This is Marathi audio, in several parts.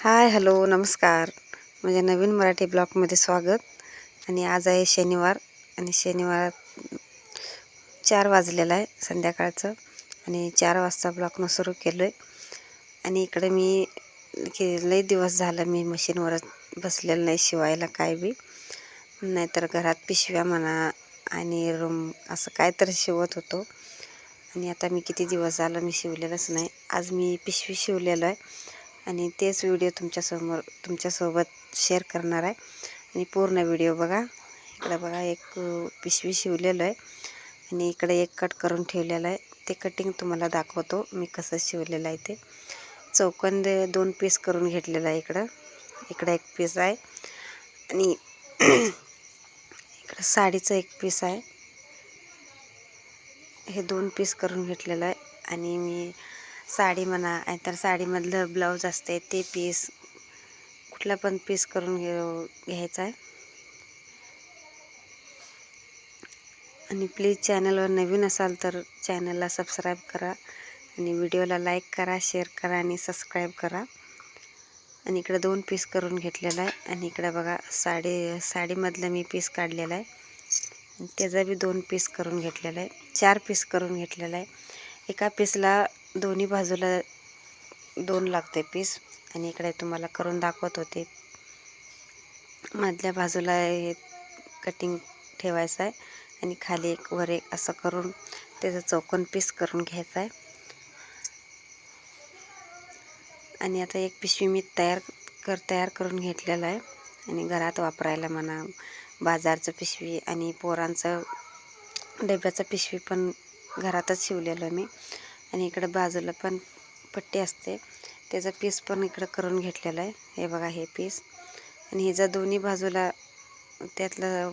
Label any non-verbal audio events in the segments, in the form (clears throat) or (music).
हाय हॅलो नमस्कार. माझ्या नवीन मराठी ब्लॉगमध्ये स्वागत. आणि आज आहे शनिवार आणि शनिवार चार वाजलेला आहे संध्याकाळचं. आणि चार वाजता ब्लॉगनं सुरू केलं आहे आणि इकडे मी की लई दिवस झालं मी मशीनवरच बसलेलं नाही शिवायला काय बी. नाहीतर घरात पिशव्या म्हणा आणि रूम असं काय तर शिवत होतो. आणि आता मी किती दिवस झालं मी शिवलेलंच नाही. आज मी पिशवी शिवलेलो आहे. आणि तेच व्हिडिओ तुमच्यासमोर तुमच्यासोबत शेअर करणार आहे. आणि पूर्ण व्हिडिओ बघा. इकडं बघा एक पिशवी शिवलेलं आहे. आणि इकडे एक कट करून ठेवलेलं आहे. ते कटिंग तुम्हाला दाखवतो मी कसं शिवलेलं आहे ते. चौकन दोन पीस करून घेतलेलं आहे इकडं. इकडं एक पीस आहे. आणि (clears throat) इकडं साडीचं एक पीस आहे. हे दोन पीस करून घेतलेलं आहे. आणि मी साडी म्हणा तर साडीमधलं ब्लाऊज असते ते पीस कुठला पण पीस करून घे घ्यायचा आहे. आणि प्लीज चॅनलवर नवीन असाल तर चॅनलला सबस्क्राईब करा आणि व्हिडिओला लाईक करा शेअर करा आणि सबस्क्राईब करा. आणि इकडं दोन पीस करून घेतलेला आहे आणि इकडं बघा साडी साडीमधलं मी पीस काढलेला आहे. त्याचा बी दोन पीस करून घेतलेला आहे. चार पीस करून घेतलेला आहे. एका पीसला दोन्ही बाजूला दोन लागते पीस आणि इकडे तुम्हाला करून दाखवत होते. मधल्या बाजूला हे कटिंग ठेवायचं आहे. आणि खाली एक वर एक असं करून त्याचं चौकोन पीस करून घ्यायचं आहे. आणि आता एक पिशवी मी तयार कर तयार करून घेतलेलं आहे. आणि घरात वापरायला म्हणा बाजारचं पिशवी आणि पोरांचं डब्याचं पिशवी पण घरातच शिवलेलं मी. आणि इकडं बाजूला पण पट्टी असते. त्याचं पीस पण इकडं करून घेतलेलं आहे. हे बघा हे पीस आणि ह्याचा दोन्ही बाजूला त्यातलं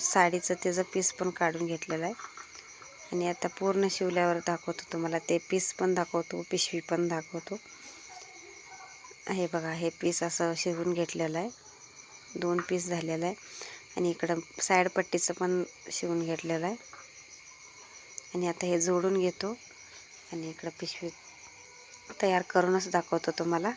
साडीचं त्याचं पीस पण काढून घेतलेलं आहे. आणि आता पूर्ण शिवल्यावर दाखवतो तुम्हाला. ते पीस पण दाखवतो पिशवी पण दाखवतो. हे बघा हे पीस असं शिवून घेतलेलं आहे. दोन पीस झालेलं आहे. आणि इकडं साईड पट्टीचं पण शिवून घेतलेलं आहे. आणि आता हे जोडून घेतो. आणि इकडं पिशवी तयार करूनच दाखवतो तुम्हाला.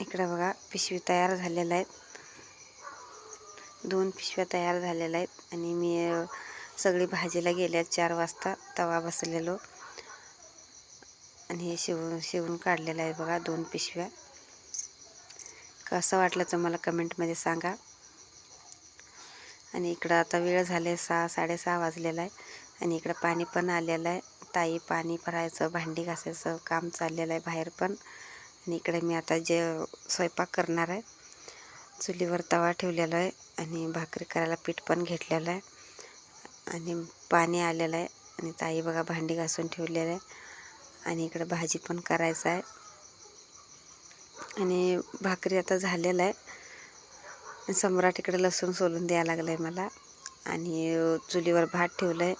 इकडं बघा पिशवी तयार झालेल्या आहेत. दोन पिशव्या तयार झालेल्या आहेत आणि मी सगळी भाजीला गेल्या चार वाजता तवा बसलेलो. आणि हे शिवून शिवून काढलेलं आहे बघा दोन पिशव्या. कसं वाटलं तुम्हाला कमेंटमध्ये सांगा. आणि इकडं आता वेळ झाले सहा साडेसहा वाजलेला आहे. आणि इकडं पाणी पण आलेलं आहे. ताई पाणी भरायचं भांडी घासायचं काम चाललेलं आहे बाहेर पण. आणि इकडे मी आता जे स्वयंपाक करणार आहे चुलीवर तवा ठेवलेला आहे आणि भाकरी करायला पीठ पण घेतलेलं आहे. आणि पाणी आलेलं आहे. आणि ताई बघा भांडी घासून ठेवलेलं आहे. आणि इकडं भाजी पण करायचं आहे. आणि भाकरी आता झालेलं आहे. सम्राट इकडे लसूण सोलून द्यायला लागलं आहे मला. आणि चुलीवर भात ठेवलं आहे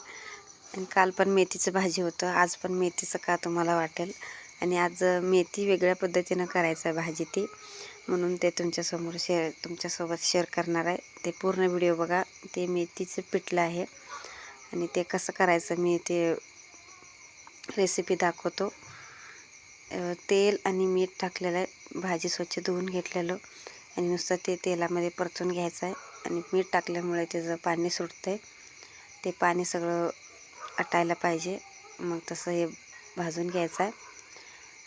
आणि काल पण मेथीचं भाजी होतं. आज पण मेथीचं का तुम्हाला वाटेल? आणि आज मेथी वेगळ्या पद्धतीनं करायचं आहे भाजी ती. म्हणून ते तुमच्यासमोर शेअर तुमच्यासोबत शेअर करणार आहे. ते पूर्ण व्हिडिओ बघा. ते मेथीचं पिठलं आहे. आणि ते कसं करायचं मी ते रेसिपी दाखवतो. तेल आणि मीठ टाकलेलं आहे. भाजी स्वच्छ धुवून घेतलेलं. आणि नुसतं ते तेलामध्ये परतून घ्यायचं आहे आणि मीठ टाकल्यामुळे त्याचं पाणी सुटतं आहे ते पाणी सगळं आटायला पाहिजे. मग तसं हे भाजून घ्यायचं आहे.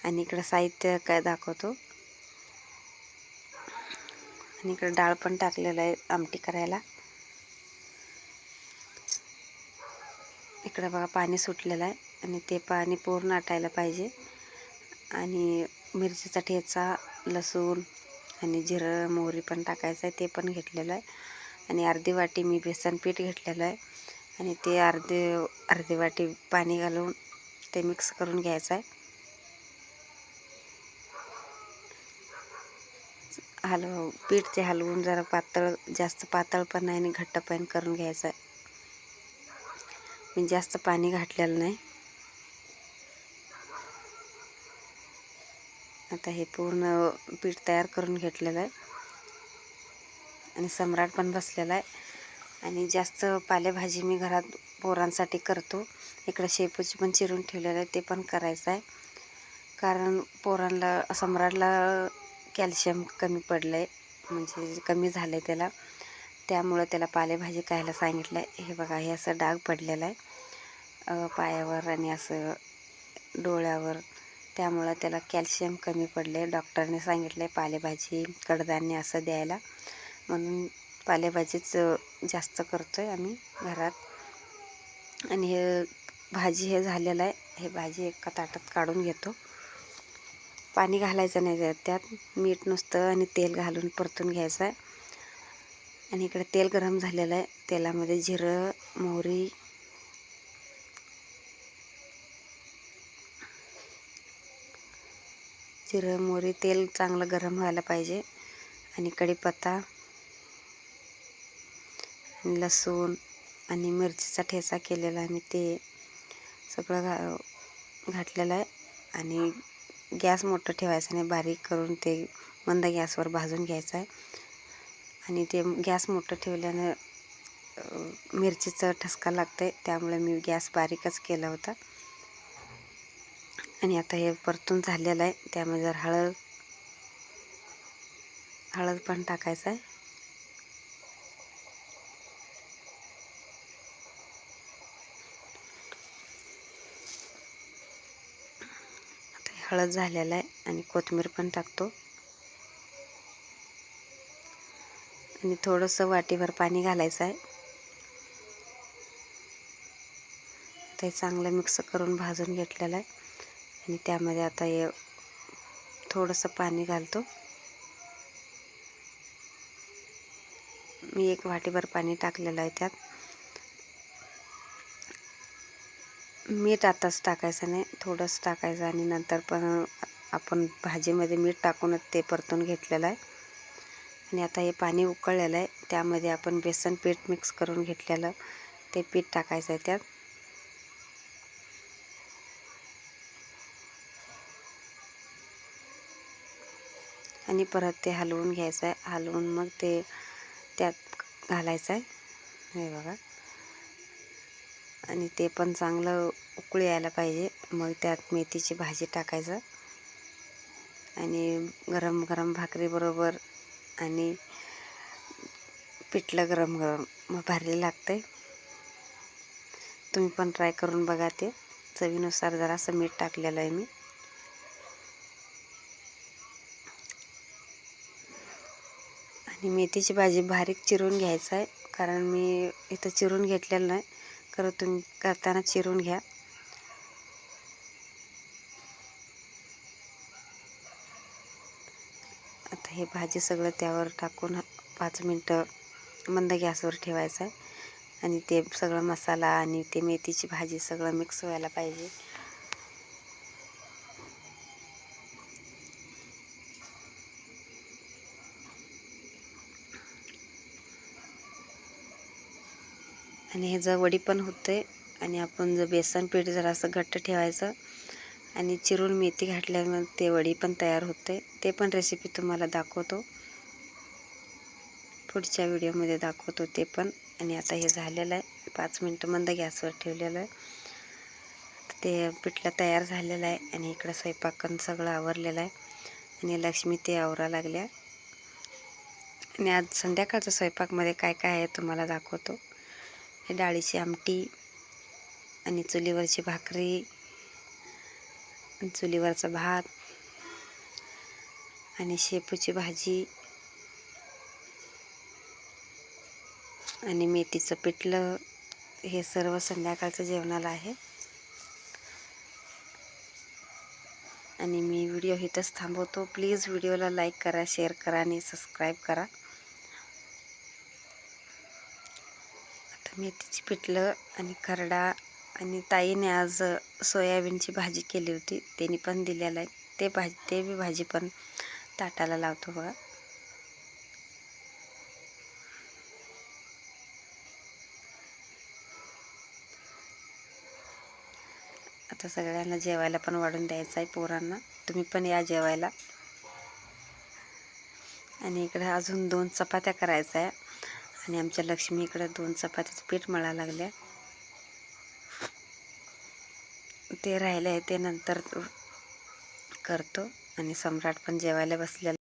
आणि इकडं साहित्य काय दाखवतो. आणि इकडं डाळ पण टाकलेलं आहे आमटी करायला. इकडं बघा पाणी सुटलेलं आहे आणि ते पाणी पूर्ण आटायला पाहिजे. आणि मिरचीचा ठेचा लसूण आणि जिरं मोहरी पण टाकायचं आहे ते पण घेतलेलं आहे. आणि अर्धी वाटी मी बेसन पीठ घेतलेलं आहे. आणि ते अर्धे अर्धी वाटी पाणी घालून ते मिक्स करून घ्यायचं आहे. हलव पीठ ते हलवून जरा पातळ जास्त पातळ पण नाही आणि घट्ट पण करून घ्यायचं आहे. मी जास्त पाणी घातलेलं नाही. आता हे पूर्ण पीठ तयार करून घेतलेलं आहे. आणि सम्राट पण बसलेला आहे. आणि जास्त पालेभाजी मी घरात पोरांसाठी करतो. इकडं शेपूची पण चिरून ठेवलेलं आहे ते पण करायचं आहे. कारण पोरांना सम्राटला कॅल्शियम कमी पडलं आहे म्हणजे कमी झालं आहे त्याला. त्यामुळं त्याला पालेभाजी खायला सांगितलं आहे हे बघा हे असं डाग पडलेलं आहे. पायावर आणि असं डोळ्यावर. त्यामुळं त्याला कॅल्शियम कमी पडले. डॉक्टरने सांगितलं आहे पालेभाजी कडधान्य असं द्यायला. म्हणून पालेभाजीच जास्त करतो आहे आम्ही घरात. आणि हे भाजी हे झालेलं आहे. हे भाजी एका ताटात काढून घेतो. पाणी घालायचं नाही त्यात मीठ नुसतं आणि तेल घालून परतून घ्यायचं आहे. आणि इकडे तेल गरम झालेलं आहे. तेलामध्ये जिरं मोहरी जिरं मोहरी तेल चांगलं गरम व्हायला पाहिजे. आणि कढीपत्ता लसूण आणि मिरचीचा ठेचा केलेला आहे मी ते सगळं घा घातलेलं आहे. आणि गॅस मोठं ठेवायचं नाही बारीक करून ते मंद गॅसवर भाजून घ्यायचं आहे. आणि ते गॅस मोठं ठेवल्यानं मिरचीचं ठसका लागतं आहे त्यामुळे मी गॅस बारीकच केला होता. आणि आता हे परतून झालेलं आहे. त्यामध्ये जर हळद हळद पण टाकायचं आहे. आता हे हळद झालेलं आहे आणि कोथिंबीर पण टाकतो. आणि थोडंसं वाटीभर पाणी घालायचं आहे. ते चांगलं मिक्स करून भाजून घेतलेलं आहे. आणि त्यामध्ये आता हे थोडंसं पाणी घालतो. मी एक वाटीभर पाणी टाकलेलं आहे त्यात. मीठ आताच टाकायचं नाही थोडंच टाकायचं आणि नंतर पण आपण भाजीमध्ये मीठ टाकूनच ते परतून घेतलेलं आहे. आणि आता हे पाणी उकळलेलं आहे त्यामध्ये आपण बेसन पीठ मिक्स करून घेतलेलं ते पीठ टाकायचं आहे त्यात. आणि परत ते हलवून घ्यायचं आहे. हलवून मग ते त्यात घालायचं आहे. हे बघा. आणि ते पण चांगलं उकळी यायला पाहिजे. मग त्यात मेथीची भाजी टाकायचं. आणि गरम गरम भाकरीबरोबर आणि पिठलं गरम गरम. मग भारी लागते तुम्ही पण ट्राय करून बघा ते. चवीनुसार जरासं मीठ टाकलेलं आहे मी. आणि मेथीची भाजी बारीक चिरून घ्यायचं आहे. कारण मी इथं चिरून घेतलेलं नाही. खरं तुम्ही करताना चिरून घ्या. आता हे भाजी सगळं त्यावर टाकून पाच मिनटं मंद गॅसवर ठेवायचं आहे. आणि ते सगळं मसाला आणि ते मेथीची भाजी सगळं मिक्स व्हायला पाहिजे. आणि हे वडी पण होते आणि आपण जर बेसन पीठ जर असं घट्ट ठेवायचं आणि चिरून मेथी घातल्यामुळे ते वडी पण तयार होते ते पण रेसिपी तुम्हाला दाखवतो. पुढच्या व्हिडिओमध्ये दाखवतो ते पण. आणि आता हे झालेलं आहे. पाच मिनटं मंद गॅसवर ठेवलेलं आहे. ते पिठलं तयार झालेलं आहे आणि इकडं स्वयंपाकन सगळं आवरलेलं आहे. आणि लक्ष्मी ते आवरा लागल्या. आणि आज संध्याकाळच्या स्वयंपाकमध्ये काय काय आहे तुम्हाला दाखवतो. डाळीची आमटी आणि चुलीवरची भाकरी चुलीवरचा भात आणि शेपूची भाजी आणि मेथीचं पिठलं. हे सर्व संध्याकाळचं जेवणाला आहे. आणि मी व्हिडिओ इथंच थांबवतो. प्लीज व्हिडिओला लाईक करा शेअर करा आणि सबस्क्राईब करा. मेथीची पिठलं आणि खरडा आणि ताईने आज सोयाबीनची भाजी केली होती. त्यांनी पण दिलेलं आहे. ते भाजी ते बी भाजी पण ताटाला लावतो बघा. आता सगळ्यांना जेवायला पण वाढून द्यायचं आहे पोरांना. तुम्ही पण या जेवायला. आणि इकडे अजून दोन चपात्या करायच्या आहे. आणि आमच्या लक्ष्मी इकडं दोन चपातीचं पीठ मळा लागल्या. ते राहिलं आहे ते नंतर करतो आणि सम्राट पण जेवायला बसलेला.